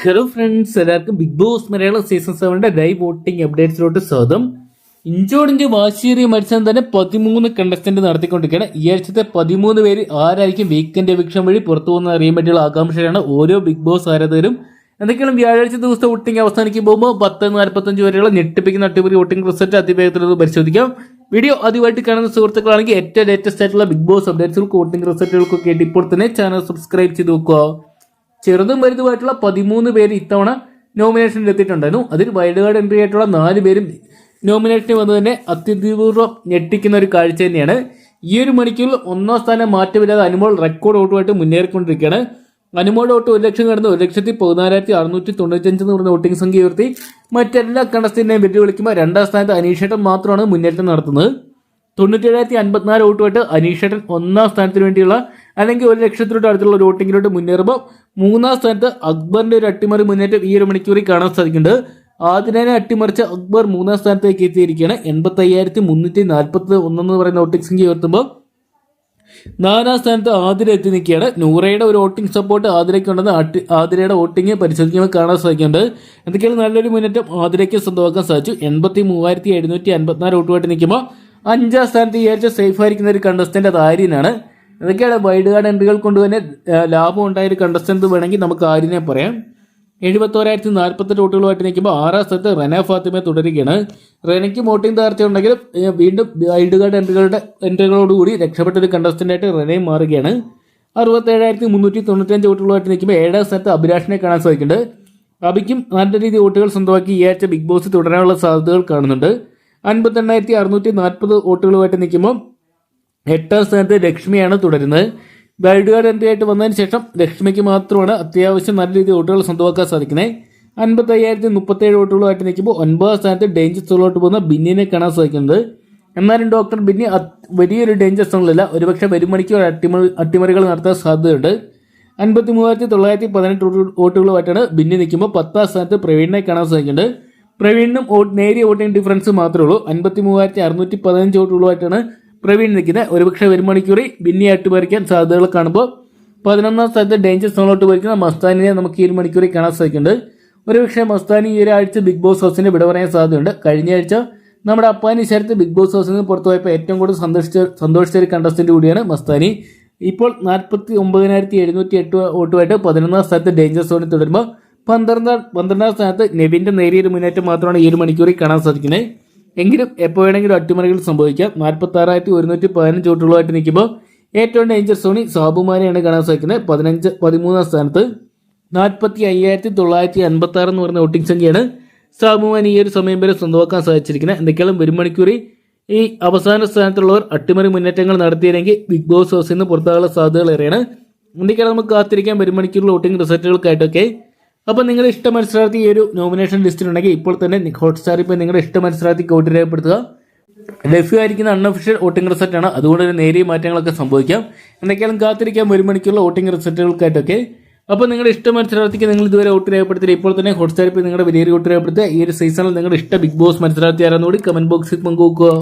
Hello friends എല്ലാവർക്കും big boss Malayalam season സെവന്റെ live voting അപ്ഡേറ്റ്സിലോട്ട് സ്വാഗതം. ഇഞ്ചോടിഞ്ച് വാശിയേറിയ മത്സരം തന്നെ പതിമൂന്ന് കണ്ടസ്റ്റന്റ് നടത്തിക്കൊണ്ടിരിക്കുകയാണ്. ഈ ആഴ്ചത്തെ പതിമൂന്ന് പേര് ആരായിരിക്കും വീക്കെൻഡ് എവിക്ഷൻ വഴി പുറത്തു പോകുന്ന അറിയാൻ പറ്റിയുള്ള ആകാംക്ഷയാണ് ഓരോ ബിഗ് ബോസ് ആരാധകരും. എന്തൊക്കെയാണ് വ്യാഴാഴ്ച ദിവസത്തെ വോട്ടിംഗ് അവസാനിക്കും പോകുമ്പോൾ പത്ത് നാൽപ്പത്തഞ്ച് വരെയുള്ള ഞെട്ടിപ്പിക്കുന്ന അട്ടിപുരി വോട്ടിംഗ് റിസൾട്ട് അതിവേഗത്തിൽ ഒന്ന് പരിശോധിക്കാം. വീഡിയോ ആദ്യമായിട്ട് കാണുന്ന സുഹൃത്തുക്കളാണെങ്കിൽ ഏറ്റവും ലേറ്റസ്റ്റ് ആയിട്ടുള്ള ബിഗ് ബോസ് അപ്ഡേറ്റ്സുകൾക്ക് വോട്ടിംഗ് റിസൾട്ടുകൾക്കൊക്കെ ഇപ്പോൾ തന്നെ ചാനൽ സബ്സ്ക്രൈബ് ചെയ്ത് നോക്കുക ചെറുതും വലുതുമായിട്ടുള്ള പതിമൂന്ന് പേര് ഇത്തവണ നോമിനേഷനിൽ എത്തിയിട്ടുണ്ടായിരുന്നു. അതിൽ വൈൽഡ് കാർഡ് എൻട്രി ആയിട്ടുള്ള നാല് പേരും നോമിനേഷനിൽ വന്നു തന്നെ അത്യപൂർവം ഞെട്ടിക്കുന്ന ഒരു കാഴ്ച തന്നെയാണ്. ഈ ഒരു മണിക്കൂറിൽ ഒന്നാം സ്ഥാനം മാറ്റമില്ലാതെ അനുമോൾ റെക്കോർഡ് വോട്ടുമായിട്ട് മുന്നേറിക്കൊണ്ടിരിക്കുകയാണ്. അനുമോൾ വോട്ട് ഒരു ലക്ഷം കടന്ന് ഒരു ലക്ഷത്തി പതിനാലായിരത്തി അറുന്നൂറ്റി തൊണ്ണൂറ്റഞ്ച് എന്ന് പറഞ്ഞ വോട്ടിംഗ് സംഖ്യ ഉയർത്തി മറ്റെല്ലാ കണ്ടസ്റ്റിനെയും വെല്ലുവിളിക്കുമ്പോൾ രണ്ടാം സ്ഥാനത്ത് അനീഷേട്ടൻ മാത്രമാണ് മുന്നേറ്റം നടത്തുന്നത്. തൊണ്ണൂറ്റേഴായിരത്തി അൻപത്തിനാല് വോട്ടുമായിട്ട് അനീഷേട്ടൻ ഒന്നാം സ്ഥാനത്തിന് വേണ്ടിയുള്ള അല്ലെങ്കിൽ ഒരു ലക്ഷത്തിലോട്ട് അടുത്തുള്ള ഒരു വോട്ടിങ്ങിലോട്ട് മുന്നേറുമ്പോൾ മൂന്നാം സ്ഥാനത്ത് അക്ബറിന്റെ ഒരു അട്ടിമറി മുന്നേറ്റം ഈ ഒരു മണിക്കൂറിൽ കാണാൻ സാധിക്കുന്നുണ്ട്. ആദിനെ അട്ടിമറിച്ച അക്ബർ മൂന്നാം സ്ഥാനത്തേക്ക് എത്തിയിരിക്കുകയാണ്. എൺപത്തി അയ്യായിരത്തി മുന്നൂറ്റി നാൽപ്പത്തി ഒന്നെന്ന് പറയുന്ന വോട്ടിംഗ് സംഖ്യ ഉയർത്തുമ്പോൾ നാലാം സ്ഥാനത്ത് ആതിര എത്തി നിൽക്കുകയാണ്. നൂറയുടെ ഒരു വോട്ടിംഗ് സപ്പോർട്ട് ആതിരയ്ക്ക് ഉണ്ടെന്ന് ആട്ടി- ആതിരയുടെ വോട്ടിംഗ് പരിശോധിക്കുമ്പോൾ കാണാൻ സാധിക്കുന്നുണ്ട്. എന്തൊക്കെയാണ് നല്ലൊരു മുന്നേറ്റം ആതിരയ്ക്ക് സ്വന്തമാക്കാൻ സാധിച്ചു? എൺപത്തി മൂവായിരത്തി എഴുന്നൂറ്റി അൻപത്തിനാല് വോട്ടുമായിട്ട് നിൽക്കുമ്പോൾ അഞ്ചാം സ്ഥാനത്ത് ഈ ആഴ്ച സേഫ് ആയിരിക്കുന്ന ഒരു കണ്ടസ്റ്റന്റ് അത് ആര്യനാണ്. ഇതൊക്കെയാണ് വൈഡ് കാർഡ് എൻട്രികൾ കൊണ്ട് തന്നെ ലാഭം ഉണ്ടായ ഒരു കണ്ടസ്റ്റന്റ് വേണമെങ്കിൽ നമുക്ക് ആര്യനെ പറയാം. എഴുപത്തോരായിരത്തി നാൽപ്പത്തെട്ട് വോട്ടുകളുമായിട്ട് നിൽക്കുമ്പോൾ ആറാം സ്ഥാനത്ത് റെന ഫാത്തിമ തുടരുകയാണ്. റെനയ്ക്ക് വോട്ടിംഗ് ഉണ്ടെങ്കിലും വീണ്ടും വൈഡ് കാർഡ് എൻട്രികളുടെ എൻട്രികളോടുകൂടി രക്ഷപ്പെട്ട ഒരു കണ്ടസ്റ്റന്റായിട്ട് റെനയും മാറുകയാണ്. അറുപത്തേഴായിരത്തി മുന്നൂറ്റി തൊണ്ണൂറ്റഞ്ച് വോട്ടുകളുമായിട്ട് നിൽക്കുമ്പോൾ ഏഴാം സ്ഥാനത്ത് അഭിലാഷിനെ കാണാൻ സാധിക്കുന്നുണ്ട്. അബിക്കും നല്ല രീതിയിൽ വോട്ടുകൾ സ്വന്തമാക്കി ഈ ആഴ്ച ബിഗ് ബോസ് തുടരാനുള്ള സാധ്യതകൾ കാണുന്നുണ്ട്. അൻപത്തെണ്ണായിരത്തി അറുന്നൂറ്റി നാൽപ്പത് വോട്ടുകളുമായിട്ട് നിൽക്കുമ്പോൾ എട്ടാം സ്ഥാനത്ത് ലക്ഷ്മിയാണ് തുടരുന്നത്. വൈൽഡ് കാർഡ് എൻട്രി ആയിട്ട് വന്നതിന് ശേഷം ലക്ഷ്മിക്ക് മാത്രമാണ് അത്യാവശ്യം നല്ല രീതിയിൽ വോട്ടുകൾ സ്വന്തമാക്കാൻ സാധിക്കുന്നത്. അൻപത്തി അയ്യായിരത്തി മുപ്പത്തേഴ് വോട്ടുകളുമായിട്ട് നിൽക്കുമ്പോൾ ഒൻപതാം സ്ഥാനത്ത് ഡേഞ്ചർ സോളോട്ട് പോകുന്ന ബിന്നിനെ കാണാൻ സാധിക്കുന്നത്. എന്നാലും ഡോക്ടർ ബിന്നി വലിയൊരു ഡേഞ്ചർ സോണിലല്ല ഒരുപക്ഷെ വരുമണിക്ക് ഒരു അട്ടിമറി അട്ടിമറികൾ നടത്താൻ സാധ്യതയുണ്ട്. അൻപത്തി മൂവായിരത്തി തൊള്ളായിരത്തി പതിനെട്ട് വോട്ടുകളുമായിട്ടാണ് ബിന്നി നിൽക്കുമ്പോൾ പത്താം സ്ഥാനത്ത് പ്രവീണിനെ കാണാൻ സാധിക്കുന്നുണ്ട് പ്രവീണിനും വോട്ട് നേരിയ വോട്ടിംഗ് ഡിഫറൻസ് മാത്രമേ ഉള്ളൂ. അൻപത്തി മൂവായിരത്തി അറുന്നൂറ്റി പതിനഞ്ച് വോട്ടുകളുമായിട്ടാണ് പ്രവീൺ നിൽക്കുന്നത്. ഒരുപക്ഷെ ഒരു മണിക്കൂറിൽ ബിന്നി അട്ടിമറിക്കാൻ സാധ്യതകൾ കാണുമ്പോൾ പതിനൊന്നാം സ്ഥാനത്ത് ഡേഞ്ചർ സോണിലോട്ട് പോയിരിക്കുന്ന മസ്താനിനെ നമുക്ക് ഈ ഒരു മണിക്കൂറിൽ കാണാൻ സാധിക്കുന്നുണ്ട്. ഒരുപക്ഷെ മസ്താനി ഈ ഒരാഴ്ച ബിഗ് ബോസ് ഹൗസിന് വിട പറയാൻ സാധ്യതയുണ്ട്. കഴിഞ്ഞ ആഴ്ച നമ്മുടെ അപ്പാനി ശരത്ത് ബിഗ് ബോസ് ഹൗസിൽ നിന്ന് പുറത്തു പോയപ്പോൾ ഏറ്റവും കൂടുതൽ സന്തോഷിച്ച സന്തോഷിച്ച ഒരു കണ്ടസ്റ്റന്റ് കൂടിയാണ് മസ്താനി. ഇപ്പോൾ നാൽപ്പത്തി ഒമ്പതിനായിരത്തി എഴുന്നൂറ്റി എട്ട് വോട്ടുമായിട്ട് പതിനൊന്നാം സ്ഥാനത്ത് ഡേഞ്ചർ സോണിൽ തുടരുമ്പോൾ പന്ത്രണ്ടാം പന്ത്രണ്ടാം സ്ഥാനത്ത് നെവിന്റെ നേരിയൊരു മുന്നേറ്റം മാത്രമാണ് ഈ ഒരു മണിക്കൂറിൽ കാണാൻ സാധിക്കുന്നത്. എങ്കിലും എപ്പോൾ വേണമെങ്കിലും അട്ടിമറികൾ സംഭവിക്കാം. നാൽപ്പത്തി ആറായിരത്തി ഒരുന്നൂറ്റി പതിനഞ്ച് വോട്ടുകളുമായിട്ട് നിൽക്കുമ്പോൾ ഏറ്റവും ഡേഞ്ചർ സോണി സാബുമാനെയാണ് കാണാൻ സാധിക്കുന്നത്. പതിനഞ്ച് പതിമൂന്നാം സ്ഥാനത്ത് നാൽപ്പത്തി അയ്യായിരത്തി തൊള്ളായിരത്തി അൻപത്തി ആറ് എന്ന് പറയുന്ന വോട്ടിംഗ് സംഖ്യയാണ് സാബുമാൻ ഈ ഒരു സമയം വരെ സ്വന്തമാക്കാൻ സാധിച്ചിരിക്കുന്നത്. എന്തൊക്കെയാണ് വരും മണിക്കൂറിൽ ഈ അവസാന സ്ഥാനത്തുള്ളവർ അട്ടിമറി മുന്നേറ്റങ്ങൾ നടത്തിയില്ലെങ്കിൽ ബിഗ് ബോസ് ഹൗസിൽ നിന്ന് പുറത്താകാനുള്ള സാധ്യതകൾ ഏറെയാണ്. എന്തൊക്കെയാണ് നമുക്ക് കാത്തിരിക്കാൻ വരും മണിക്കൂറിൽ വോട്ടിംഗ് റിസൾട്ടുകൾക്കായിട്ടൊക്കെ അപ്പോൾ നിങ്ങളുടെ ഇഷ്ട മത്സരാർത്ഥി ഈ ഒരു നോമിനേഷൻ ലിസ്റ്റിൽ ഉണ്ടെങ്കിൽ ഇപ്പോൾ തന്നെ ഹോട്ട്സ്റ്റാർ ഇപ്പോൾ നിങ്ങളുടെ ഇഷ്ട മത്സരാർത്ഥിക്ക് വോട്ട് രേഖപ്പെടുത്തുക. ലഭ്യമായിരിക്കുന്ന അൺഒഫീഷ്യൽ വോട്ടിംഗ് റിസൾട്ടാണ് അതുകൊണ്ട് തന്നെ നേരിയ മാറ്റങ്ങളൊക്കെ സംഭവിക്കാം. എന്തൊക്കെയാലും കാത്തിരിക്കാൻ ഒരു മണിക്കുള്ള വോട്ടിംഗ് റിസൾട്ടുകൾക്കായിട്ടൊക്കെ. അപ്പോൾ നിങ്ങളുടെ ഇഷ്ട മത്സരാർത്ഥിക്ക് നിങ്ങൾ ഇതുവരെ വോട്ട് രേഖപ്പെടുത്തില്ല ഇപ്പോൾ തന്നെ ഹോട്ട്സ്റ്റാറിൽ നിങ്ങളുടെ വലിയ വോട്ട് രേഖപ്പെടുത്തുക. ഈ ഒരു സീസണിൽ നിങ്ങളുടെ ഇഷ്ട ബിഗ് ബോസ് മത്സരാർത്ഥി ആരാന്നുകൂടി കമന്റ് ബോക്സിൽ പങ്കുവെക്കുക.